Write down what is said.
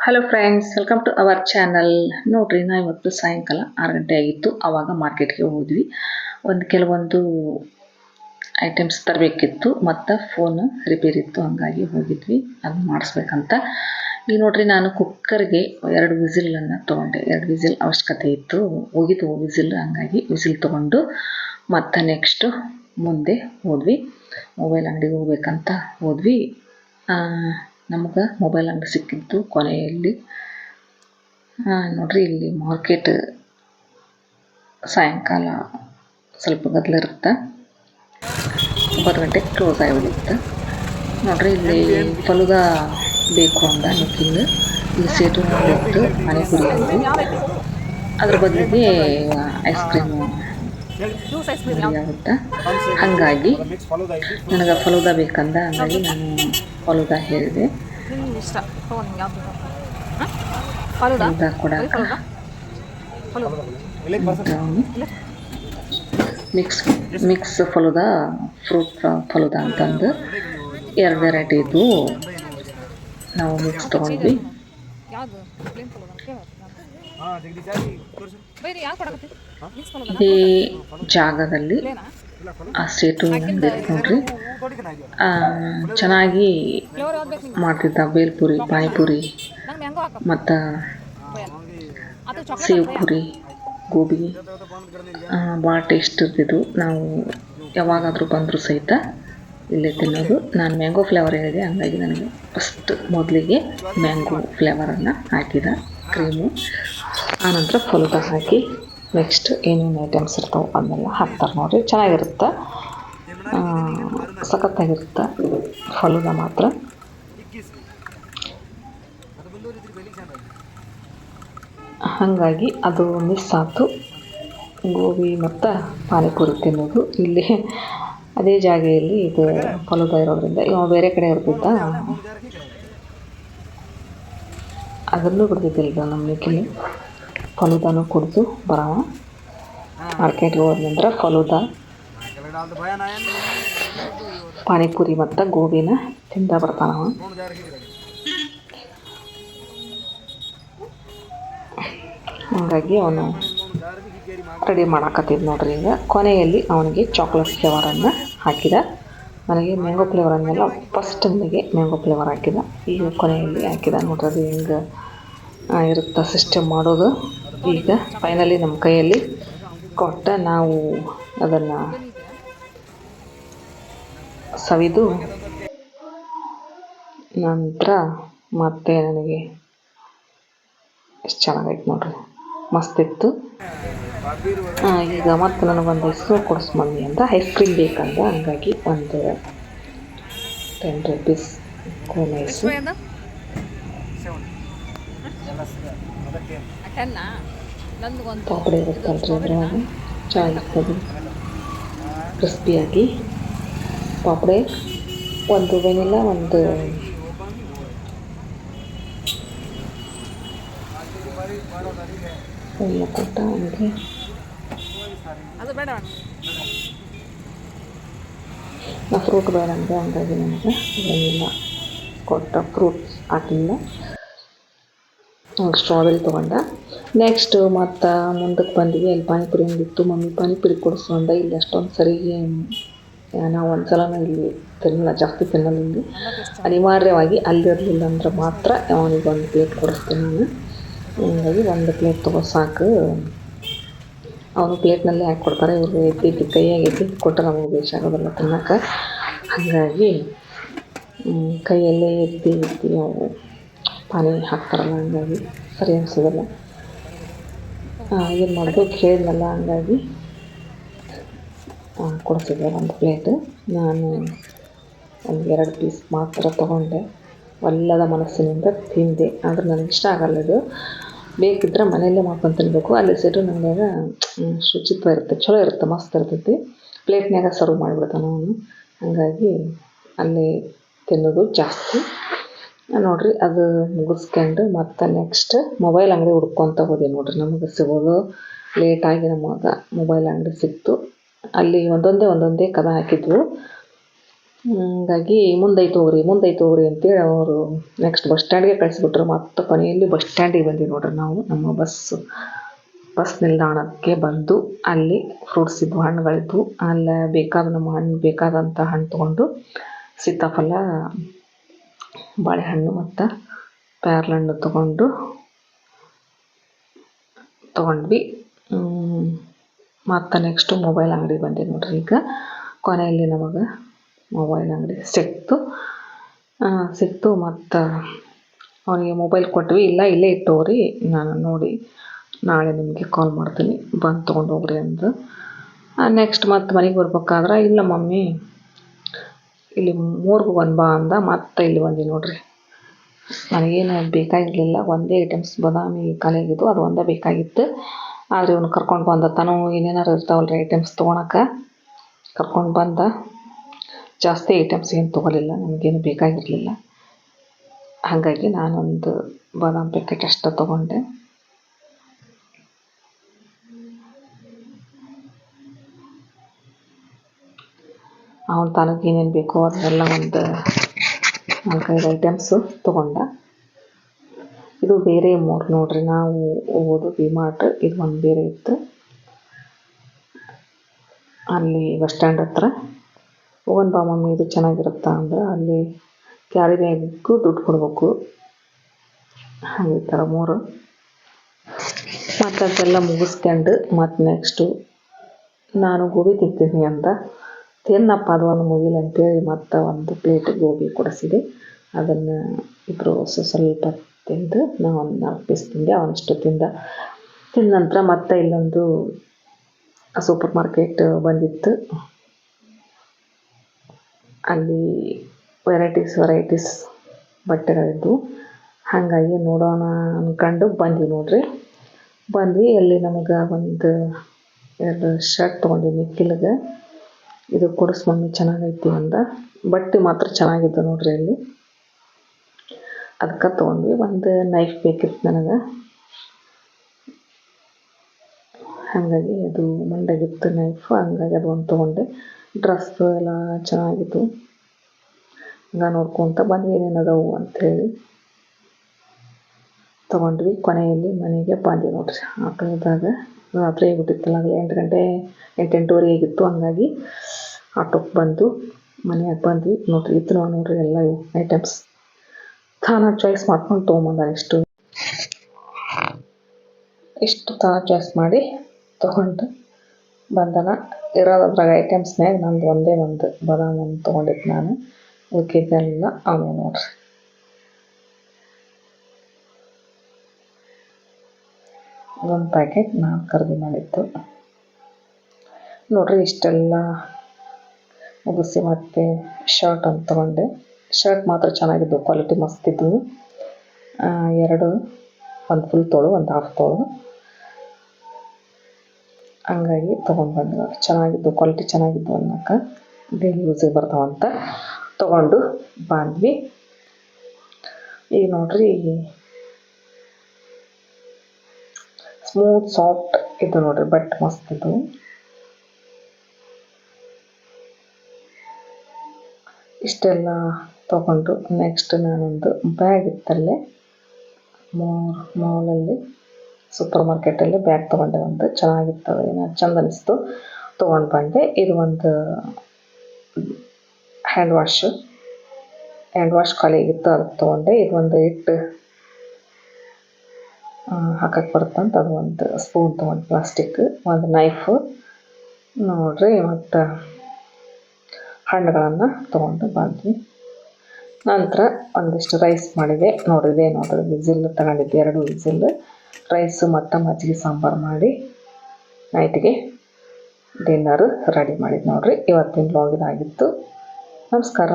Hello friends welcome to our channel ನೋಡ್ರಿ, ನಾ ಇವತ್ತು ಸಾಯಂಕಾಲ ಆರು ಗಂಟೆ ಆಗಿತ್ತು. ಆವಾಗ ಮಾರ್ಕೆಟ್ಗೆ ಹೋದ್ವಿ. ಒಂದು ಕೆಲವೊಂದು ಐಟಮ್ಸ್ ತರಬೇಕಿತ್ತು. ಮತ್ತು ಫೋನ್ ರಿಪೇರಿ ಇತ್ತು, ಹಾಗಾಗಿ ಹೋಗಿದ್ವಿ. ಅದು ಮಾಡಿಸ್ಬೇಕಂತ. ಈಗ ನೋಡ್ರಿ, ನಾನು ಕುಕ್ಕರ್ಗೆ ಎರಡು ವಿಸಿಲನ್ನು ತೊಗೊಂಡೆ. ಎರಡು ವಿಸಿಲ್ ಅವಶ್ಯಕತೆ ಇತ್ತು. ಹೋಗಿದ್ದು ವಿಸಿಲ್, ಹಂಗಾಗಿ ವಿಸಿಲ್ ತೊಗೊಂಡು ಮತ್ತು ನೆಕ್ಸ್ಟು ಮುಂದೆ ಹೋದ್ವಿ. ಮೊಬೈಲ್ ಅಂಗಡಿಗೆ ಹೋಗ್ಬೇಕಂತ ಹೋದ್ವಿ. ನಮ್ಗೆ ಮೊಬೈಲ್ ಅಂಗಡಿ ಸಿಕ್ಕಿದ್ದು ಕೊನೆಯಲ್ಲಿ. ನೋಡ್ರಿ, ಇಲ್ಲಿ ಮಾರ್ಕೆಟ್ ಸಾಯಂಕಾಲ ಸ್ವಲ್ಪ ಗದ್ದಲಿರುತ್ತೆ. ಒಂಬತ್ತು ಗಂಟೆಗೆ ಕ್ಲೋಸ್ ಆಗಿಬಿಡುತ್ತೆ ನೋಡ್ರಿ, ಇಲ್ಲಿ ಫಲುದ ಬೇಕು ಅಂದ ನಿಖಿಲ್. ಇಲ್ಲಿ ಸೇತು ನೋಡಿತ್ತು ಮನೆ ಕುಡಿಯೋದು. ಅದ್ರ ಬದಲಿಗೆ ಐಸ್ ಕ್ರೀಮು ಆಗುತ್ತೆ? ಹಾಗಾಗಿ ನನಗೆ ಫಲುದ ಬೇಕಂದ ಹಂಗಾಗಿ ನಾನು ಫಲೂದ ಹೇಳಿದೆ. ಇಷ್ಟ? Falooda? Mix mix falooda? Fruit falooda ಅಂತಂದು ಎರಡು ವೆರೈಟಿ ಇದ್ದು ನಾವು ಮಿಕ್ಸ್ ತೊಗೊಂಡ್ವಿ. ಈ ಜಾಗದಲ್ಲಿ ಆ ಸ್ಟೇಟು ನಂದಿತ್ತು ನೋಡ್ರಿ ಚೆನ್ನಾಗಿ ಮಾಡ್ತಿದ್ದ ಬೇಲ್ಪುರಿ, ಪಾನಿಪುರಿ, ಮತ್ತು ಸೇವ್ ಪುರಿ, ಗೋಬಿ. ಭಾಳ ಟೇಸ್ಟ್ ಇರ್ತಿದ್ವು ನಾವು ಯಾವಾಗಾದರೂ ಬಂದರೂ ಸಹಿತ ಇಲ್ಲೇ ತಿನ್ನೋದು. ನಾನು ಮ್ಯಾಂಗೋ ಫ್ಲೇವರ್ ಹೇಳಿದೆ. ಹಂಗಾಗಿ ನನಗೆ ಫಸ್ಟ್ ಮೊದಲಿಗೆ ಮ್ಯಾಂಗೋ ಫ್ಲೇವರನ್ನು ಹಾಕಿದ ಕ್ರೀಮು ಆನಂತರ ಫಲೂದ ಹಾಕಿ ನೆಕ್ಸ್ಟ್ ಏನೇನು ಐಟಮ್ಸ್ ಇರ್ತಾವೆ ಅದನ್ನೆಲ್ಲ ಹಾಕ್ತಾರೆ ನೋಡಿರಿ. ಚೆನ್ನಾಗಿರುತ್ತೆ. ಸಖತ್ತಾಗಿರುತ್ತೆ. ಫಲೂದ ಮಾತ್ರ. ಹಾಗಾಗಿ ಅದು ಮಿಸ್ ಆಯಿತು ಗೋಬಿ ಮತ್ತು ಪಾನಿಪುರಿ ತಿನ್ನೋದು. ಇಲ್ಲಿ ಅದೇ ಜಾಗೆಯಲ್ಲಿ ಇದು ಫಲೂದ ಇರೋದ್ರಿಂದ. ಇವ ಬೇರೆ ಕಡೆ ಇರ್ತಿದ್ದ. ಅದನ್ನು ಬಿಡ್ತಿದ್ದಿಲ್ಲ ನಮ್ಮ ನಿಖಿಲ್ ಫಲೂದಾನು ಕುಡಿದು ಬರವ. ಮಾರ್ಕೆಟ್ಗೆ ಹೋದ ನಂತರ ಫಲೂದ. ಪಾನಿಪುರಿ ಮತ್ತು ಗೋಬಿನ ತಿಂದ ಬರ್ತಾನವ ಹಾಗಾಗಿ ಅವನು ರೆಡಿ ಮಾಡಾಕತ್ತಿದ್ ನೋಡ್ರಿ ಈಗ. ಕೊನೆಯಲ್ಲಿ ಅವನಿಗೆ ಚಾಕ್ಲೇಟ್ ಫ್ಲೇವರನ್ನು ಹಾಕಿದ. ನನಗೆ ಮ್ಯಾಂಗೋ ಫ್ಲೇವರ್ ಅಂದೆಲ್ಲ ಫಸ್ಟ್ ನನಗೆ ಮ್ಯಾಂಗೋ ಫ್ಲೇವರ್ ಹಾಕಿದ. ಈಗ ಕೊನೆಯಲ್ಲಿ ಹಾಕಿದ ನೋಡ್ರಿ ಅದು ಹೆಂಗೆ ಇರುತ್ತೆ ಸಿಸ್ಟಮ್ ಮಾಡೋದು. ಈಗ ಫೈನಲಿ ನಮ್ಮ ಕೈಯಲ್ಲಿ ಕೊಟ್ಟ ನಾವು ಅದನ್ನು ಸವಿದು ನಂತರ ಮತ್ತೆ ನನಗೆ ಎಷ್ಟು ಚೆನ್ನಾಗೈತೆ ನೋಡ್ರಿ. ಮಸ್ತಿತ್ತು. ಈಗ ಮತ್ತೆ ನನಗೊಂದು ಹೆಸರು ಕೊಡಿಸ್ ಮಮ್ಮಿ ಅಂತ. ಐಸ್ ಕ್ರೀಮ್ ಬೇಕಂದ್ರೆ ಹಂಗಾಗಿ ಒಂದು ಟೆನ್ ರುಪೀಸ್ ಕೋನ್ ಐಸ್ ಪಾಪಡಿ ಇರುತ್ತಲ್ರಿ ಅದ್ರೊಳಗೆ ಚೆನ್ನಾಗಿರ್ತದೆ ಕ್ರಿಸ್ಪಿಯಾಗಿ ಪಾಪಡೆ ಒಂದು ವೆನಿಲ್ಲ ಒಂದು ಎಲ್ಲ ಕೊಟ್ಟ ಅವನಿಗೆ ಅದು ಬೇಡ ನಾ ಫ್ರೂಟ್ ಬೇಡ ಅಂದೆ ಹಂಗಾಗಿ ನನಗೆ ವೆನಿಲ್ಲ ಕೊಟ್ಟ ಫ್ರೂಟ್ಸ್ ಹಾಕಲಿಲ್ಲ ಸ್ಟ್ರಾಬೆರಿ ತೊಗೊಂಡ. ನೆಕ್ಸ್ಟ್ ಮತ್ತು ಮುಂದಕ್ಕೆ ಬಂದ್ವಿ, ಅಲ್ಲಿ ಪಾನಿಪುರಿ ಅಂದಿತ್ತು. ಮಮ್ಮಿ ಪಾನಿಪುರಿ ಕೊಡಿಸು ಅಂದ ಇಲ್ಲಿ ಅಷ್ಟೊಂದು ಸರಿಗೆ ನಾವು ಒಂದು ಸಲನೂ ಇಲ್ಲಿ ತಿನ್ನಲ್ಲ, ಜಾಸ್ತಿ ತಿನ್ನಲ್ಲ ಇಲ್ಲಿ. ಅನಿವಾರ್ಯವಾಗಿ ಅಲ್ಲಿರಲಿಲ್ಲ ಅಂದ್ರೆ ಮಾತ್ರ ಅವನಿಗೆ ಒಂದು ಪ್ಲೇಟ್ ಕೊಡಿಸ್ತೀನಿ ನಾನು. ಹಂಗಾಗಿ ಒಂದು ಪ್ಲೇಟ್ ತಗೋ ಸಾಕು. ಅವನು ಪ್ಲೇಟ್ನಲ್ಲೇ ಹಾಕಿ ಕೊಡ್ತಾರೆ. ಇವ್ರಿಗೆ ಎತ್ತಿ ಕೈಯಾಗಿ ಎತ್ತಿ ಕೊಟ್ಟರೆ ನಮಗೆ ಬೇಕಾಗೋದಿಲ್ಲ ತಿನ್ನೋಕೆ ಹಾಗಾಗಿ ಕೈಯಲ್ಲೇ ಎತ್ತಿ ಎತ್ತಿ ಅವು ಪಾನಿ ಹಾಕ್ತಾರಲ್ಲ, ಹಂಗಾಗಿ ಸರಿ ಅನಿಸೋದಿಲ್ಲ. ಏನು ಮಾಡೋದು ಕೇಳಿದ್ನಲ್ಲ ಹಂಗಾಗಿ ಕೊಡ್ತಿದ್ದೆ ಒಂದು ಪ್ಲೇಟ್. ನಾನು ಒಂದು ಎರಡು ಪೀಸ್ ಮಾತ್ರ ತೊಗೊಂಡೆ. ಒಲ್ಲದ ಮನಸ್ಸಿನಿಂದ ತಿಂದೆ. ಆದ್ರೆ ನನಗೆ ಇಷ್ಟ ಆಗಲ್ಲ ಇದು. ಬೇಕಿದ್ರೆ ಮನೆಯಲ್ಲೇ ಮಾಡ್ಕೊಂಡು ತಿನ್ನಬೇಕು ಅಲ್ಲಿ ಸಿಟ್ಟು ನನಗೆ ಶುಚಿತ್ವ ಇರುತ್ತೆ. ಚಲೋ ಇರುತ್ತೆ, ಮಸ್ತ್ ಇರ್ತೈತಿ. ಪ್ಲೇಟ್ನಾಗ ಸರ್ವ್ ಮಾಡಿಬಿಡ್ತಾನೆ ಅವನು. ಹಾಗಾಗಿ ಅಲ್ಲಿ ತಿನ್ನೋದು ಜಾಸ್ತಿ. ನೋಡ್ರಿ, ಅದು ಮುಗಿಸ್ಕೊಂಡು ಮತ್ತೆ ನೆಕ್ಸ್ಟ್ ಮೊಬೈಲ್ ಅಂಗಡಿ ಹುಡ್ಕೊತ ಹೋದೆ ನೋಡಿರಿ. ನಮಗೆ ಸಿಗೋದು ಲೇಟಾಗಿ ನಮಗೆ ಮೊಬೈಲ್ ಅಂಗಡಿ ಸಿಕ್ತು. ಅಲ್ಲಿ ಒಂದೊಂದೇ ಒಂದೊಂದೇ ಕದ ಹಾಕಿದ್ವು. ಹಂಗಾಗಿ ಮುಂದೈತೆ ಹೋಗ್ರಿ ಮುಂದೈತೆ ಹೋಗ್ರಿ ಅಂತೇಳಿ ಅವರು ನೆಕ್ಸ್ಟ್ ಬಸ್ ಸ್ಟ್ಯಾಂಡ್ಗೆ ಕಳಿಸ್ಬಿಟ್ರು. ಮತ್ತೆ ಕೊನೆಯಲ್ಲಿ ಬಸ್ ಸ್ಟ್ಯಾಂಡಿಗೆ ಬಂದ್ವಿ ನೋಡ್ರಿ ನಾವು. ನಮ್ಮ ಬಸ್ಸು ಬಸ್ ನಿಲ್ದಾಣಕ್ಕೆ ಬಂದು ಅಲ್ಲಿ ಫ್ರೂಟ್ಸ್ ಇದ್ವು, ಹಣ್ಣುಗಳಿದ್ವು. ಅಲ್ಲೇ ಬೇಕಾದ ನಮ್ಮ ಹಣ್ಣು ಬೇಕಾದಂಥ ಹಣ್ಣು ತೊಗೊಂಡು ಸೀತಾಫಲ ಬಾಳೆಹಣ್ಣು ಮತ್ತು ಹಣ್ಣು ತಗೊಂಡು ತೊಗೊಂಡ್ವಿ. ಮತ್ತು ನೆಕ್ಸ್ಟು ಮೊಬೈಲ್ ಅಂಗಡಿ ಬಂದೆ ನೋಡ್ರಿ ಈಗ. ಕೊನೆಯಲ್ಲಿ ನಮಗೆ ಮೊಬೈಲ್ ಅಂಗಡಿ ಸಿಕ್ತು. ಸಿಕ್ತು ಮತ್ತು ಅವನಿಗೆ ಮೊಬೈಲ್ ಕೊಟ್ವಿ. ಇಲ್ಲ, ಇಲ್ಲೇ ಇಟ್ಟೋರಿ. ನಾನು ನೋಡಿ ನಾಳೆ ನಿಮಗೆ ಕಾಲ್ ಮಾಡ್ತೀನಿ. ಬಂದು ತೊಗೊಂಡು ಹೋಗ್ರಿ ಅಂದರು ನೆಕ್ಸ್ಟ್ ಮತ್ತೆ ಮನೆಗೆ ಬರ್ಬೇಕಾದ್ರೆ ಇಲ್ಲ ಮಮ್ಮಿ. ಇಲ್ಲಿ ಮೂರ್ಗೆ ಒಂದು ಬಾ ಅಂದ, ಮತ್ತೆ ಇಲ್ಲಿ ಬಂದಿ ನೋಡ್ರಿ. ನನಗೇನು ಬೇಕಾಗಿರಲಿಲ್ಲ, ಒಂದೇ ಐಟಮ್ಸ್ ಬಾದಾಮಿ ಖಾಲಿಯಾಗಿದ್ದು ಅದು ಒಂದೇ ಬೇಕಾಗಿತ್ತು. ಆದರೆ ಇವನು ಕರ್ಕೊಂಡು ಬಂದ ತಾನು ಏನೇನಾರು ಇರ್ತಾವಲ್ಲ ರೀ ಐಟಮ್ಸ್ ತೊಗೊಳಕ್ಕೆ ಕರ್ಕೊಂಡು ಬಂದ, ಜಾಸ್ತಿ ಐಟಮ್ಸ್ ಏನು ತೊಗೊಲಿಲ್ಲ ನನಗೇನು ಬೇಕಾಗಿರಲಿಲ್ಲ. ಹಾಗಾಗಿ ನಾನೊಂದು ಬಾದಾಮಿ ಪ್ಯಾಕೆಟ್ ಅಷ್ಟೇ ತೊಗೊಂಡೆ. ಅವನು ತನಗೆ ಏನೇನು ಬೇಕೋ ಅದನ್ನೆಲ್ಲ ಒಂದು ನಾಲ್ಕೈದು ಐಟಮ್ಸು ತೊಗೊಂಡ. ಇದು ಬೇರೆ ಮೂರು ನೋಡ್ರಿ, ನಾವು ಹೋಗೋದು ವಿ ಮಾರ್ಟ್, ಇದು ಒಂದು ಬೇರೆ ಇತ್ತು. ಅಲ್ಲಿ ಬಸ್ ಸ್ಟ್ಯಾಂಡ್ ಹತ್ರ. ಹೋಗೋಣ ಬಾ ಮಮ್ಮಿ, ಇದು ಚೆನ್ನಾಗಿರುತ್ತಾ ಅಂದ್ರೆ ಅಲ್ಲಿ ಕ್ಯಾರಿ ದುಡ್ಡು ಕೊಡಬೇಕು. ಹಾಗೆ ಥರ ಮೂರು. ಮತ್ತು ಅದೆಲ್ಲ ಮುಗಿಸ್ಕೊಂಡು ಮತ್ತು ನೆಕ್ಸ್ಟು ನಾನು ಗೋಬಿ ತಿಂತೀನಿ ಅಂತ. ತಿನ್ನಪ್ಪ ಅದು ಒಂದು ಮುಗಿಲಿ ಅಂತೇಳಿ ಮತ್ತೆ ಒಂದು ಪ್ಲೇಟ್ ಗೋಬಿ ಕೊಡಿಸಿದೆ. ಅದನ್ನು ಇಬ್ಬರು ಸ್ವಲ್ಪ ತಿಂದು ನಾವು ಒಂದು ನಾಲ್ಕು ಪೀಸ್ ತಿಂದೆ ಅವನಷ್ಟು ತಿಂದ ತಿಂದ ನಂತರ ಮತ್ತೆ ಇಲ್ಲೊಂದು ಸೂಪರ್ ಮಾರ್ಕೆಟ್ ಬಂದಿತ್ತು. ಅಲ್ಲಿ ವೆರೈಟೀಸ್ ವೆರೈಟೀಸ್ ಬಟ್ಟೆಗಳಿದ್ವು. ಹಾಗಾಗಿ ನೋಡೋಣ ಅಂದ್ಕೊಂಡು ಬಂದ್ವಿ ನೋಡ್ರಿ. ಬಂದ್ವಿ, ಅಲ್ಲಿ ನಮಗೆ ಒಂದು ಎರಡು ಶರ್ಟ್ ತೊಗೊಂಡ್ವಿ ನಿಖಿಲ್ಗೆ ಇದು ಕೊಡಿಸ್ ಚೆನ್ನಾಗೈತಿ ಅಂದ. ಬಟ್ಟೆ ಮಾತ್ರ ಚೆನ್ನಾಗಿತ್ತು ನೋಡ್ರಿ ಅಲ್ಲಿ. ಅದಕ್ಕೆ ತೊಗೊಂಡ್ವಿ. ಒಂದು ನೈಫ್ ಬೇಕಿತ್ತು ನನಗೆ. ಹಾಗಾಗಿ ಅದು ಮಂಡಾಗಿತ್ತು ನೈಫ್ ಹಂಗಾಗಿ ಅದು ಒಂದು ತೊಗೊಂಡೆ. ಡ್ರೆಸ್ ಎಲ್ಲ ಚೆನ್ನಾಗಿತ್ತು. ಹಂಗೆ ನೋಡ್ಕೊತ ಬಂದ್ವಿ. ಏನೇನು ಅಂಥೇಳಿ ತೊಗೊಂಡ್ವಿ. ಕೊನೆಯಲ್ಲಿ ಮನೆಗೆ ಬಂದ್ವಿ ನೋಡ್ರಿ. ಆಟೋದಾಗ ರಾತ್ರಿ ಆಗಿಬಿಟ್ಟಿತ್ತಲ್ಲ ಎಂಟು ಗಂಟೆ ಎಂಟು ಎಂಟೂವರೆ ಆಗಿತ್ತು. ಹಂಗಾಗಿ ಆಟೋಕ್ಕೆ ಬಂದು, ಮನೆಯಾಗ ಬಂದ್ವಿ. ನೋಡ್ರಿ ನಾವು ನೋಡ್ರಿ ಎಲ್ಲ ಐಟಮ್ಸ್ ತಾನ ಚಾಯ್ಸ್ ಮಾಡ್ಕೊಂಡು ತೊಗೊಂಬಂದ ಇಷ್ಟು. ಇಷ್ಟು ತಾನ ಚಾಯ್ಸ್ ಮಾಡಿ ತೊಗೊಂಡು ಬಂದನ. ಇರೋದ್ರಾಗ ಐಟಮ್ಸ್ನಾಗ ನಂದು ಒಂದೇ ಒಂದು ಬದಾಮ್ ಒಂದು ತೊಗೊಂಡಿದ್ದು ನಾನು. ಉಳ್ಕಿದ್ದೆಲ್ಲ ಆಮೇಲೆ ನೋಡ್ರಿ. ಒಂದು ಪ್ಯಾಕೆಟ್ ನಾನು ಖರೀದಿ ಮಾಡಿದ್ದು. ನೋಡ್ರಿ, ಇಷ್ಟೆಲ್ಲ ಮುಗಿಸಿ ಮತ್ತೆ ಶರ್ಟ್ ಅಂತ ತೊಗೊಂಡೆ. ಶರ್ಟ್ ಮಾತ್ರ ಚೆನ್ನಾಗಿದ್ದು ಕ್ವಾಲಿಟಿ ಮಸ್ತಿದ್ವು ಎರಡು, ಒಂದು ಫುಲ್ ತೋಳು, ಒಂದು ಹಾಫ್ ತೋಳು. ಹಂಗಾಗಿ ತೊಗೊಂಡ್ಬಂದು ಚೆನ್ನಾಗಿದ್ದು ಕ್ವಾಲಿಟಿ ಚೆನ್ನಾಗಿದ್ದು ಅನ್ನೋಕೆ ಡೈಲಿ ಯೂಸಿಗೆ ಬರ್ತಾವಂತ ತೊಗೊಂಡು ಬಂದ್ವಿ. ಈಗ ನೋಡ್ರಿ ಸ್ಮೂತ್ ಸಾಫ್ಟ್ ಇದು ನೋಡ್ರಿ ಬಟ್ ಮಸ್ತ್ ಇದು. ಇಷ್ಟೆಲ್ಲ ತಗೊಂಡು ನೆಕ್ಸ್ಟ್ ನಾನೊಂದು ಬ್ಯಾಗ್ ಇತ್ತಲ್ಲೇ, ಮಾಲ್, ಮಾಲಲ್ಲಿ ಸೂಪರ್ ಮಾರ್ಕೆಟಲ್ಲಿ ಬ್ಯಾಗ್ ತೊಗೊಂಡೆ, ಒಂದು ಚೆನ್ನಾಗಿತ್ತು ಏನೋ ಚಂದ ಅನಿಸ್ತು. ತೊಗೊಂಡು ಬಂದೆ, ಇದು ಒಂದು ಹ್ಯಾಂಡ್ ವಾಶ್ ಹ್ಯಾಂಡ್ ವಾಶ್ ಖಾಲಿಯಾಗಿತ್ತು ಅದಕ್ಕೆ ತೊಗೊಂಡೆ. ಇದು ಒಂದು ಹಿಟ್ಟು ಹಾಕಕ್ಕೆ ಬರುತ್ತಂತ, ಅದು ಒಂದು ಸ್ಪೂನ್ ತೊಗೊಂಡು ಪ್ಲಾಸ್ಟಿಕ್ ಒಂದು ನೈಫು ನೋಡ್ರಿ, ಮತ್ತು ಹಣ್ಣುಗಳನ್ನು ತೊಗೊಂಡು ಬಂದ್ವಿ. ನಂತರ ಒಂದಿಷ್ಟು ರೈಸ್ ಮಾಡಿದೆ. ನೋಡಿದೆ ನೋಡಿದ್ರೆ ವಿಸಿಲ್ ತಗೊಂಡಿದ್ದೆ, ಎರಡು ವಿಸಿಲ್. ರೈಸು ಮತ್ತು ಮಜ್ಜಿಗೆ ಸಾಂಬಾರು ಮಾಡಿ ನೈಟಿಗೆ ಡಿನ್ನರು ರೆಡಿ ಮಾಡಿದ್ದು ನೋಡಿರಿ. ಇವತ್ತಿನ ಬ್ಲಾಗ್ ಇದಾಗಿತ್ತು. ನಮಸ್ಕಾರ.